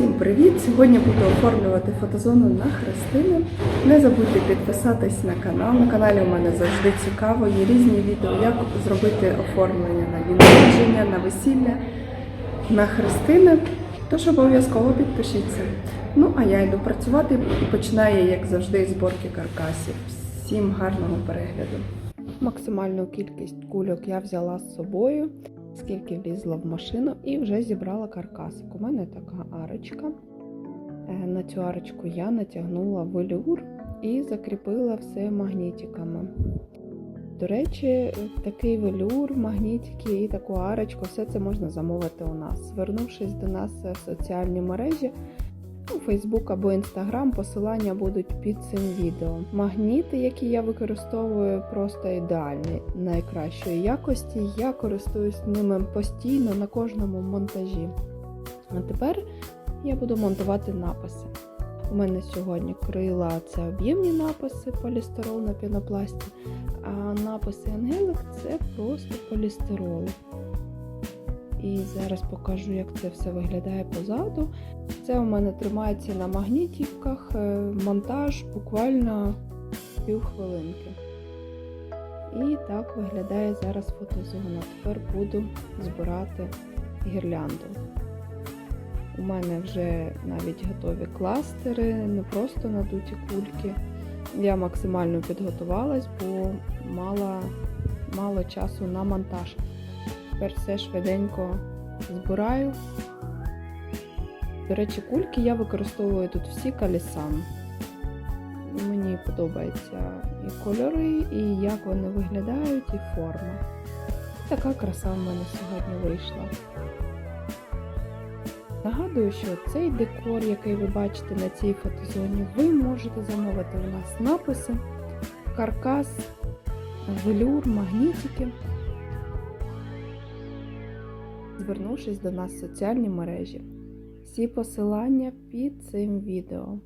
Всім привіт! Сьогодні буду оформлювати фотозону на Христини. Не забудьте підписатись на канал. На каналі у мене завжди цікаво. Є різні відео, як зробити оформлення на день народження, на весілля, на Христини. Тож обов'язково підпишіться. Ну, а я йду працювати і починаю, як завжди, зборки каркасів. Всім гарного перегляду. Максимальну кількість кульок я взяла з собою скільки влізла в машину, і вже зібрала каркасик. У мене така арочка. Е, На цю арочку я натягнула велюр і закріпила все магнітиками. До речі, такий велюр, магнітики і таку арочку, все це можна замовити у нас. Звернувшись до нас в соціальні мережі, ну, Facebook або Instagram, посилання будуть під цим відео. Магніти, які я використовую, просто ідеальні, найкращої якості. Я користуюсь ними постійно на кожному монтажі. А тепер я буду монтувати написи. У мене сьогодні крила це об'ємні написи полістирол на пінопласті, а написи Ангелик це просто полістирол. І зараз покажу, як це все виглядає позаду. Це у мене тримається на магнітівках, е, монтаж буквально півхвилинки. І так виглядає зараз фотозона. Тепер буду збирати гірлянду. У мене вже навіть готові кластери, не просто надуті кульки. Я максимально підготувалась, бо мала, мало часу на монтаж. Тепер все швиденько збираю. До речі, кульки я використовую тут всі калісан. Мені подобаються і кольори, і як вони виглядають, і форма. Така краса в мене сьогодні вийшла. Нагадую, що цей декор, який ви бачите на цій фотозоні, ви можете замовити у нас написи, каркас, велюр, магнітики звернувшись до нас в соціальні мережі. Всі посилання під цим відео.